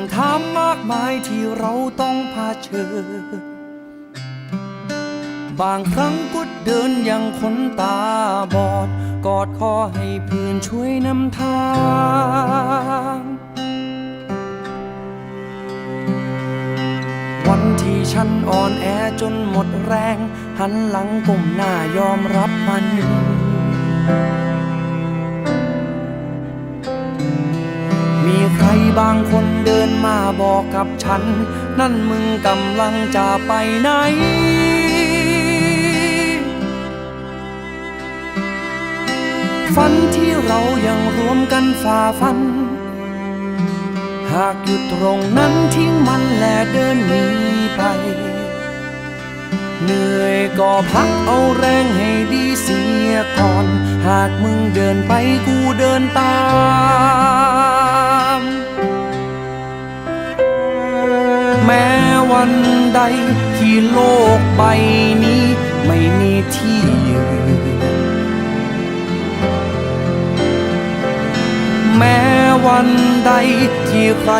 ำถามมากมายที่เราต้องเผชิญ บางครั้งก็เดินอย่างคนตาบอด กอดคอให้เพื่อนช่วยนำทาง วันที่ฉันอ่อนแอจนหมดแรง หันหลังก้มหน้ายอมรับมัน ใครบางคนเดินมาบอกกับฉัน นั่นมึงกำลังจะไปไหน ฝันที่เรายังรวมกันฝ่าฟัน หากอยู่ตรงนั้นทิ้งมันและเดินหนีไป เหนื่อย ก็พักเอาแรงให้ดีเสียก่อน หากมึงเดินไปกูเดินตามแม้วันใดที่โลกใบนี้ ไม่มีที่ยืนแม้วันใดที่ใคร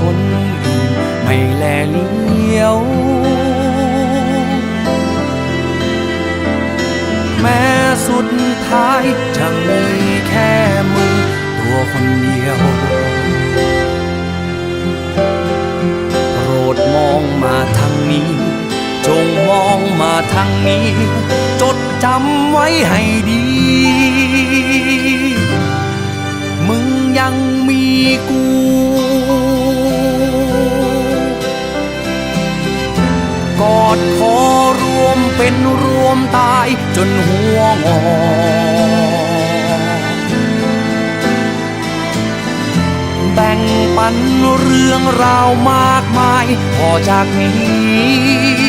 คนอื่นไม่แลเลี้ยว สุดท้ายจะมีแค่มึงตัวคนเดียวโปรดมองมาทางนี้ จงมองมาทางนี้ จดจำไว้ให้ดี มึงยังมีกู เป็นรวมตายจนหัวงอแบ่งปันเรื่องราวมากมาย พอจากนี้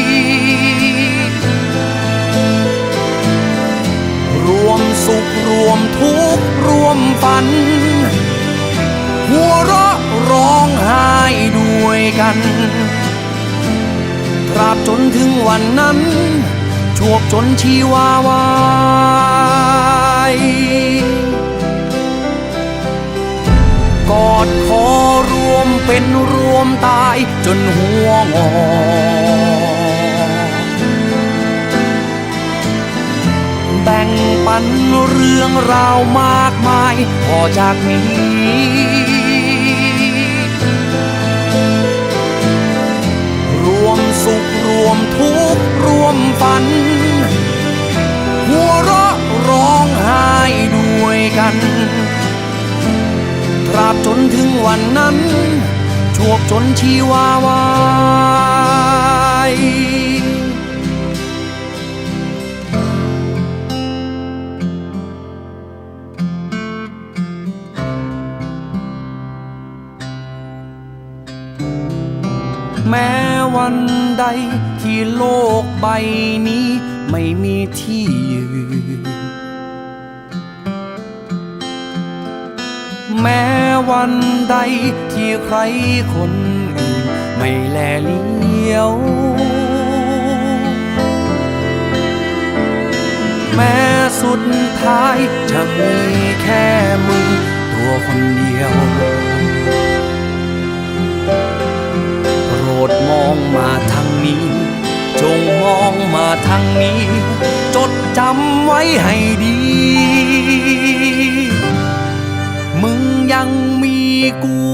รวมสุขรวมทุกข์รวมฝัน หัวเราะร้องไห้ด้วยกันตราบจนถึงวันนั้น ชวกจนชีวาวายกอดคอรวมเป็นรวมตายจนหัวงอแบ่งปันเรื่องราวมากมายพอจากนี้ วมทุกข์รวมฝัน หัวเราะร้องไห้ด้วยกัน ตราบจนถึงวันนั้น ชวบจนชีวาวาย แม้วันใดที่โลกใบนี้ไม่มีที่ยืน แม้วันใดที่ใครคนอื่น ไม่แลเลี้ยว แม้สุดท้ายจะมีแค่มึงตัวคนเดียว ทางนี้ จดจำไว้ให้ดี มึงยังมีกู